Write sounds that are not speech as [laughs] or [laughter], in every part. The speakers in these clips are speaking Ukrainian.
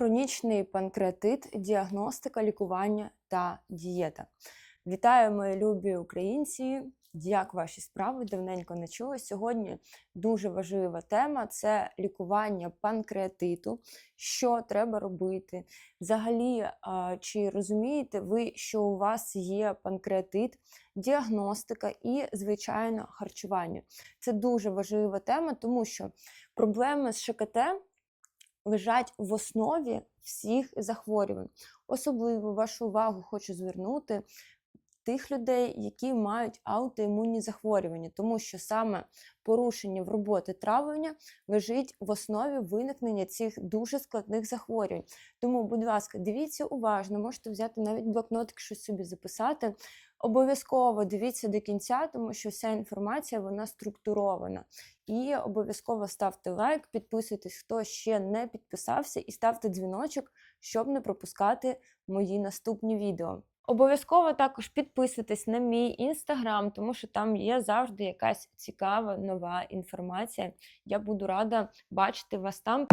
хронічний панкреатит, діагностика, лікування та дієта. Вітаю, мої любі українці! Як ваші справи? Давненько не чули. Сьогодні дуже важлива тема це лікування панкреатиту. Що треба робити? Взагалі, чи розумієте ви, що у вас є панкреатит, діагностика і, звичайно, харчування? Це дуже важлива тема, тому що проблеми з ШКТ лежать в основі всіх захворювань. Особливо вашу увагу хочу звернути тих людей, які мають аутоімунні захворювання, тому що саме порушення в роботи травлення лежить в основі виникнення цих дуже складних захворювань. Тому, будь ласка, дивіться уважно, можете взяти навіть блокнотик, щось собі записати. Обов'язково дивіться до кінця, тому що вся інформація вона структурована. І обов'язково ставте лайк, підписуйтесь, хто ще не підписався, і ставте дзвіночок, щоб не пропускати мої наступні відео. Обов'язково також підписуйтесь на мій інстаграм, тому що там є завжди якась цікава нова інформація. Я буду рада бачити вас там.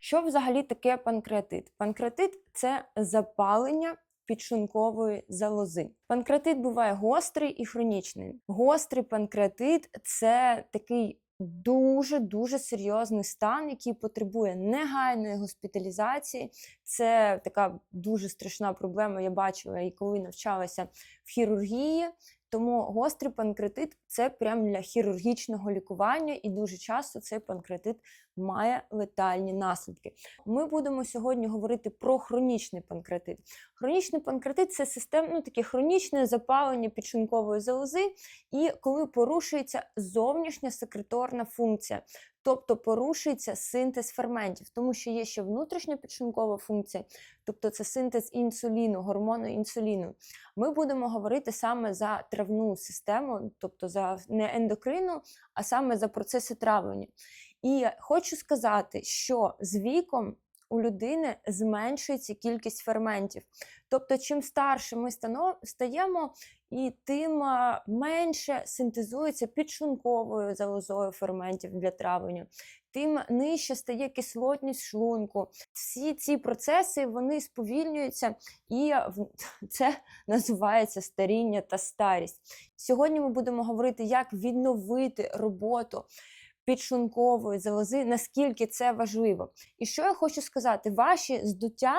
Що взагалі таке панкреатит? Панкреатит це запалення підшлункової залози. Панкреатит буває гострий і хронічний. Гострий панкреатит це такий дуже-дуже серйозний стан, який потребує негайної госпіталізації. Це така дуже страшна проблема. Я бачила і коли навчалася в хірургії. Тому гострий панкреатит це прям для хірургічного лікування, і дуже часто цей панкреатит має летальні наслідки. Ми будемо сьогодні говорити про хронічний панкреатит. Хронічний панкреатит це систем, ну, таке хронічне запалення підшлункової залози, і коли порушується зовнішня секреторна функція. Тобто порушується синтез ферментів, тому що є ще внутрішня підшлункова функція, тобто це синтез інсуліну, гормону інсуліну. Ми будемо говорити саме за травну систему, тобто за не ендокрину, а саме за процеси травлення. І хочу сказати, що з віком у людини зменшується кількість ферментів. Тобто, чим старше ми стаємо, і тим менше синтезується підшлунковою залозою ферментів для травлення, тим нижче стає кислотність шлунку. Всі ці процеси вони сповільнюються, і [laughs] це називається старіння та старість. Сьогодні ми будемо говорити, як відновити роботу підшлункової залози, наскільки це важливо. І що я хочу сказати, ваші здуття,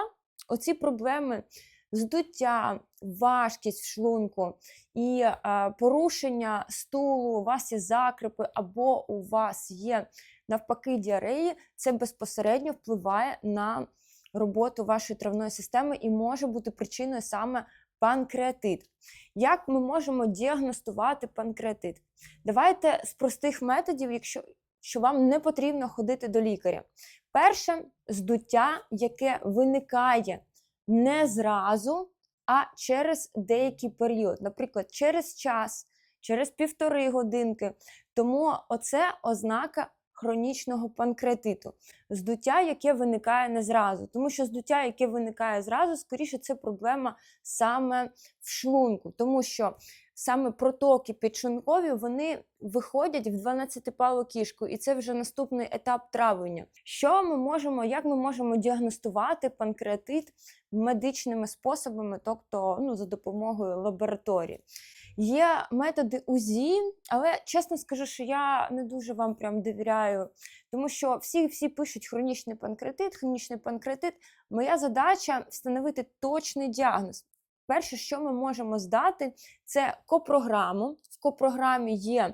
оці проблеми. Здуття, важкість в шлунку і а, порушення стулу, у вас є закрипи, або у вас є навпаки діареї, це безпосередньо впливає на роботу вашої травної системи і може бути причиною саме панкреатит. Як ми можемо діагностувати панкреатит? Давайте з простих методів, якщо що вам не потрібно ходити до лікаря. Перше здуття, яке виникає не зразу, а через деякий період, наприклад, через час, через півтори годинки. Тому оце ознака хронічного панкреатиту, здуття, яке виникає не зразу. Тому що здуття, яке виникає зразу, скоріше, це проблема саме в шлунку, тому що саме протоки підшлункові вони виходять в 12-палу кішку, і це вже наступний етап травлення. Що ми можемо, як ми можемо діагностувати панкреатит медичними способами, тобто ну, за допомогою лабораторії? Є методи УЗІ, але чесно скажу, що я не дуже вам прям довіряю, тому що всі всі пишуть хронічний панкреатит, хронічний панкреатит. Моя задача встановити точний діагноз. Перше, що ми можемо здати, це копрограму. В копрограмі є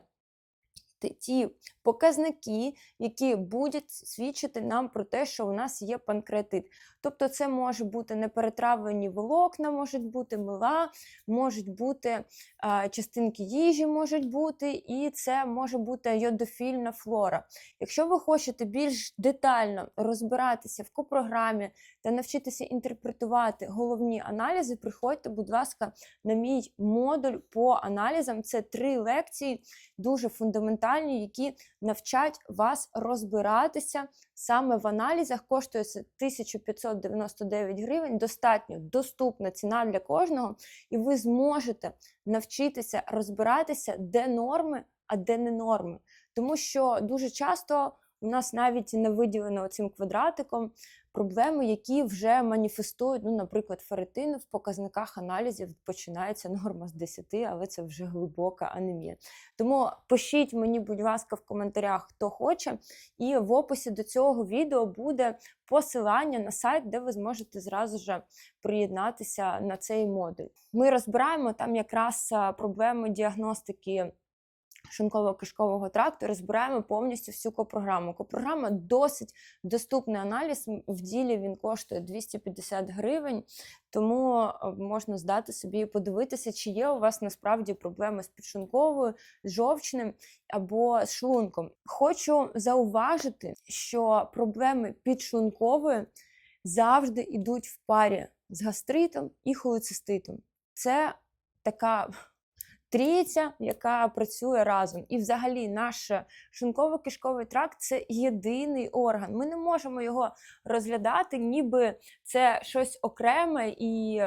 ті показники, які будуть свідчити нам про те, що у нас є панкреатит. Тобто, це може бути неперетравлені волокна, можуть бути мила, можуть бути а, частинки їжі, можуть бути, і це може бути йодофільна флора. Якщо ви хочете більш детально розбиратися в копрограмі та навчитися інтерпретувати головні аналізи, приходьте, будь ласка, на мій модуль по аналізам. Це три лекції, дуже фундаментальні, які навчать вас розбиратися саме в аналізах. Коштує 1599 гривень, достатньо доступна ціна для кожного, і ви зможете навчитися розбиратися, де норми, а де не норми. Тому що дуже часто у нас навіть не виділено цим квадратиком проблеми, які вже маніфестують, ну, наприклад, ферритин в показниках аналізів починається норма з 10, але це вже глибока анемія. Тому пишіть мені, будь ласка, в коментарях, хто хоче, і в описі до цього відео буде посилання на сайт, де ви зможете зразу ж приєднатися на цей модуль. Ми розбираємо там якраз проблеми діагностики шлунково-кишкового тракту, розбираємо повністю всю копрограму. Копрограма досить доступний аналіз. В ділі він коштує 250 гривень, тому е, можна здати собі і подивитися, чи є у вас насправді проблеми з підшлунковою, з жовчним або з шлунком. Хочу зауважити, що проблеми підшлункової завжди йдуть в парі з гастритом і холециститом. Це така трійця, яка працює разом. І взагалі наш шлунково-кишковий тракт це єдиний орган. Ми не можемо його розглядати, ніби це щось окреме і.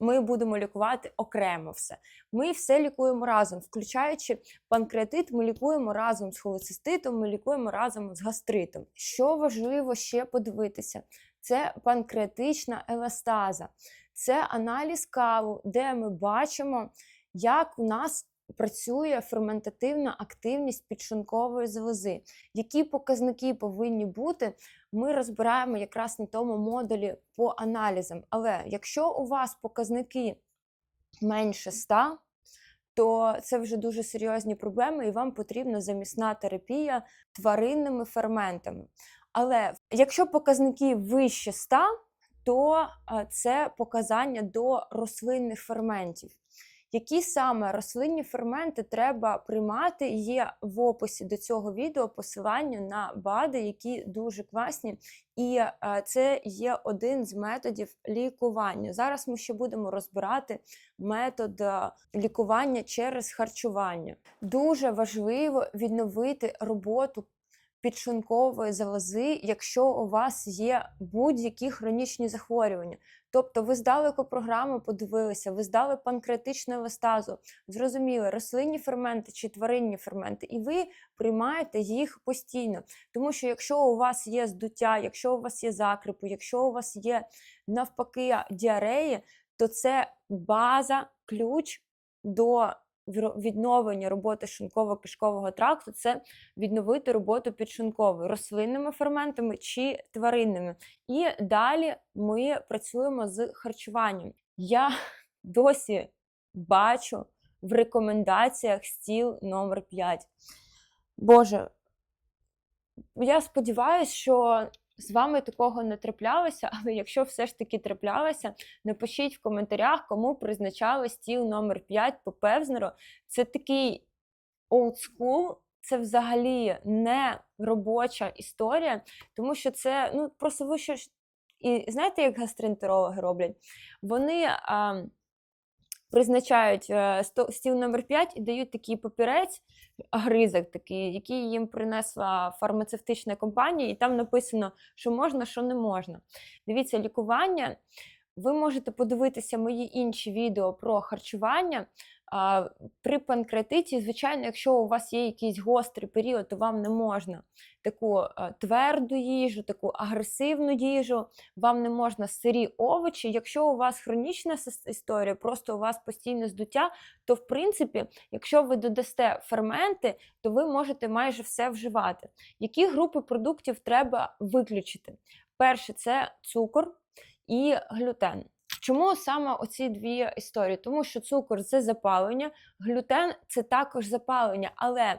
Ми будемо лікувати окремо все. Ми все лікуємо разом, включаючи панкреатит, ми лікуємо разом з холециститом, ми лікуємо разом з гастритом. Що важливо ще подивитися, це панкреатична еластаза. Це аналіз каву, де ми бачимо, як у нас працює ферментативна активність підшлункової залози. Які показники повинні бути, ми розбираємо якраз на тому модулі по аналізам. Але якщо у вас показники менше 100, то це вже дуже серйозні проблеми, і вам потрібна замісна терапія тваринними ферментами. Але якщо показники вище 100, то е, це показання до рослинних ферментів. Які саме рослинні ферменти треба приймати, є в описі до цього відео посилання на БАДи, які дуже класні, і е, це є один з методів лікування. Зараз ми ще будемо розбирати метод е, лікування через харчування. Дуже важливо відновити роботу підшлункової залози, якщо у вас є будь-які хронічні захворювання. Тобто ви здали програму, подивилися, ви здали панкреатичну еластазу, зрозуміли рослинні ферменти чи тваринні ферменти, і ви приймаєте їх постійно. Тому що якщо у вас є здуття, якщо у вас є закрипи, якщо у вас є навпаки діареї, то це база, ключ до відновлення роботи шлунково-кишкового тракту це відновити роботу підшлункової рослинними ферментами чи тваринними. І далі ми працюємо з харчуванням. Я [laughs] досі бачу в рекомендаціях стіл номер 5. Боже, я сподіваюся, що з вами такого не траплялося, але якщо все ж таки траплялося, напишіть в коментарях, кому призначали стіл номер 5 по Певзнеру. Це такий school, це взагалі не робоча історія, тому що це ну, просто ви що ж. І знаєте, як гастроентерологи роблять? Вони а, призначають е, сто- стіл номер 5 і дають такий папірець, гризок такий, який їм принесла фармацевтична компанія, і там написано, що можна, що не можна. Дивіться, лікування. Ви можете подивитися мої інші відео про харчування. При панкреатиті, звичайно, якщо у вас є якийсь гострий період, то вам не можна таку е, тверду їжу, таку агресивну їжу, вам не можна сирі овочі. Якщо у вас хронічна історія, просто у вас постійне здуття, то в принципі, якщо ви додасте ферменти, то ви можете майже все вживати. Які групи продуктів треба виключити? Перше це цукор і глютен. Чому саме оці дві історії? Тому що цукор це запалення, глютен це також запалення, але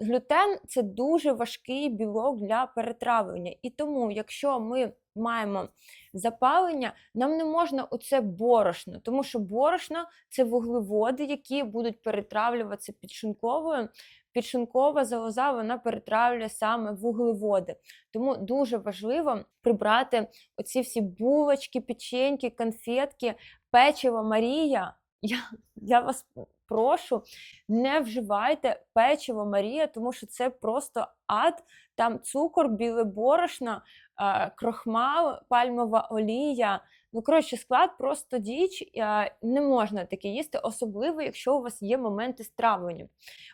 глютен це дуже важкий білок для перетравлення. І тому, якщо ми маємо запалення, нам не можна оце борошно, тому що борошно це вуглеводи, які будуть перетравлюватися підшлунковою. Підшлункова залоза вона перетравлює саме вуглеводи. Тому дуже важливо прибрати оці всі булочки, печеньки, конфетки, печиво Марія. [laughs] Я, я вас прошу, не вживайте печиво Марія, тому що це просто ад. Там цукор, біле борошно, е, крохмал, пальмова олія. Ну, коротше, склад просто діч, не можна таке їсти, особливо, якщо у вас є моменти з травленням.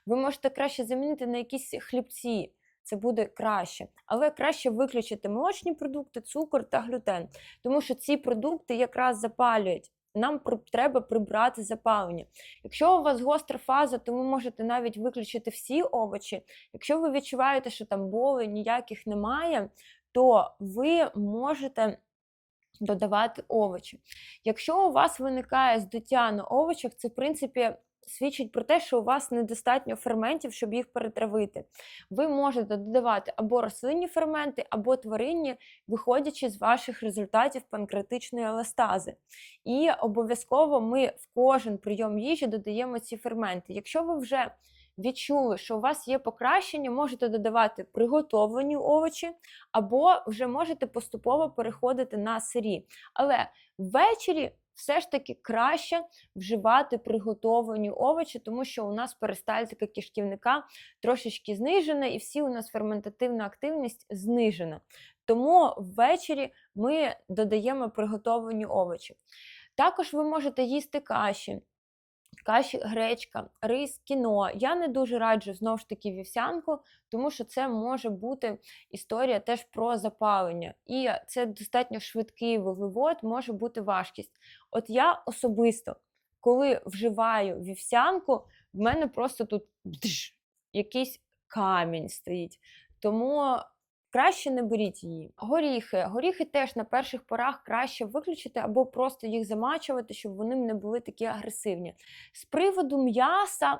Ви можете краще замінити на якісь хлібці. це буде краще. Але краще виключити молочні продукти, цукор та глютен, тому що ці продукти якраз запалюють. Нам треба прибрати запалення. Якщо у вас гостра фаза, то ви можете навіть виключити всі овочі. Якщо ви відчуваєте, що там боли ніяких немає, то ви можете додавати овочі. Якщо у вас виникає здуття на овочах, це в принципі свідчить про те, що у вас недостатньо ферментів, щоб їх перетравити. Ви можете додавати або рослинні ферменти, або тваринні, виходячи з ваших результатів панкреатичної еластази. І обов'язково ми в кожен прийом їжі додаємо ці ферменти. Якщо ви вже відчули, що у вас є покращення, можете додавати приготовлені овочі, або вже можете поступово переходити на сирі. Але ввечері все ж таки краще вживати приготовлені овочі, тому що у нас перистальтика кишківника трошечки знижена, і всі у нас ферментативна активність знижена. Тому ввечері ми додаємо приготовлені овочі. Також ви можете їсти каші. Каші, гречка, рис, кіно. Я не дуже раджу знову ж таки вівсянку, тому що це може бути історія теж про запалення. І це достатньо швидкий вуглевод, може бути важкість. От я особисто, коли вживаю вівсянку, в мене просто тут якийсь камінь стоїть. Тому краще не беріть її. Горіхи. Горіхи теж на перших порах краще виключити або просто їх замачувати, щоб вони не були такі агресивні. З приводу м'яса,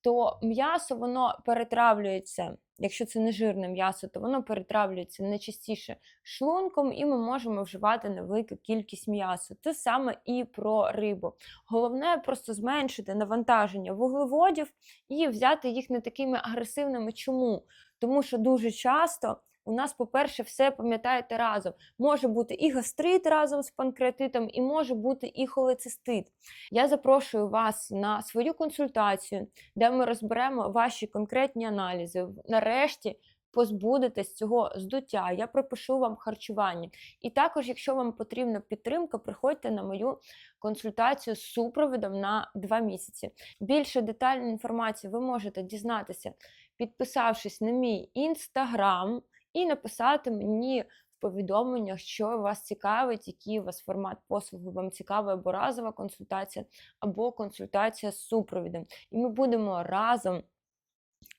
то м'ясо воно перетравлюється. Якщо це не жирне м'ясо, то воно перетравлюється найчастіше шлунком, і ми можемо вживати невелику кількість м'яса. Те саме і про рибу. Головне просто зменшити навантаження вуглеводів і взяти їх не такими агресивними. Чому? Тому що дуже часто у нас, по-перше, все пам'ятаєте разом. Може бути і гастрит разом з панкреатитом, і може бути і холецистит. Я запрошую вас на свою консультацію, де ми розберемо ваші конкретні аналізи. Нарешті позбудетесь цього здуття. Я пропишу вам харчування. І також, якщо вам потрібна підтримка, приходьте на мою консультацію з супровідом на 2 місяці. Більше детальної інформації ви можете дізнатися, підписавшись на мій інстаграм і написати мені в повідомленнях, що вас цікавить, який у вас формат послуги вам цікавий, або разова консультація, або консультація з супровідом. І ми будемо разом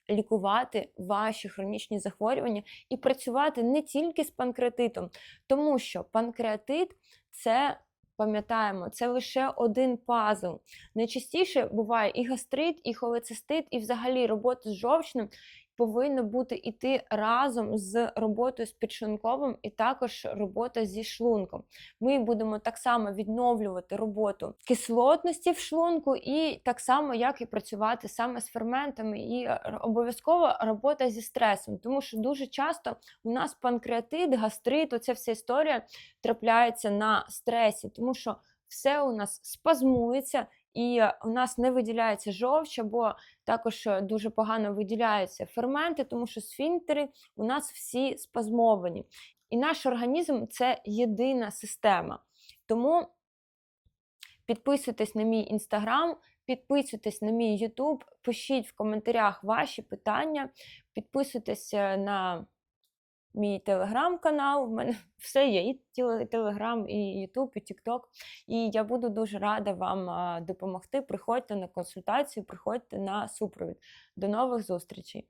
лікувати ваші хронічні захворювання і працювати не тільки з панкреатитом, тому що панкреатит це. Пам'ятаємо, це лише один пазл. Найчастіше буває і гастрит, і холецистит, і взагалі робота з жовчним повинна бути іти разом з роботою з підшлунковим і також робота зі шлунком. Ми будемо так само відновлювати роботу кислотності в шлунку, і так само, як і працювати саме з ферментами, і обов'язково робота зі стресом, тому що дуже часто у нас панкреатит, гастрит, оця вся історія трапляється на стресі, тому що все у нас спазмується. І у нас не виділяється жовч, або також е, дуже погано виділяються ферменти, тому що сфінктери у нас всі спазмовані. І наш організм це єдина система. Тому підписуйтесь на мій інстаграм, підписуйтесь на мій Ютуб, пишіть в коментарях ваші питання, підписуйтесь е, на мій телеграм-канал. У мене [laughs] все є: і телеграм, і Ютуб, і Тікток. І я буду дуже рада вам допомогти. Приходьте на консультацію, приходьте на супровід. До нових зустрічей!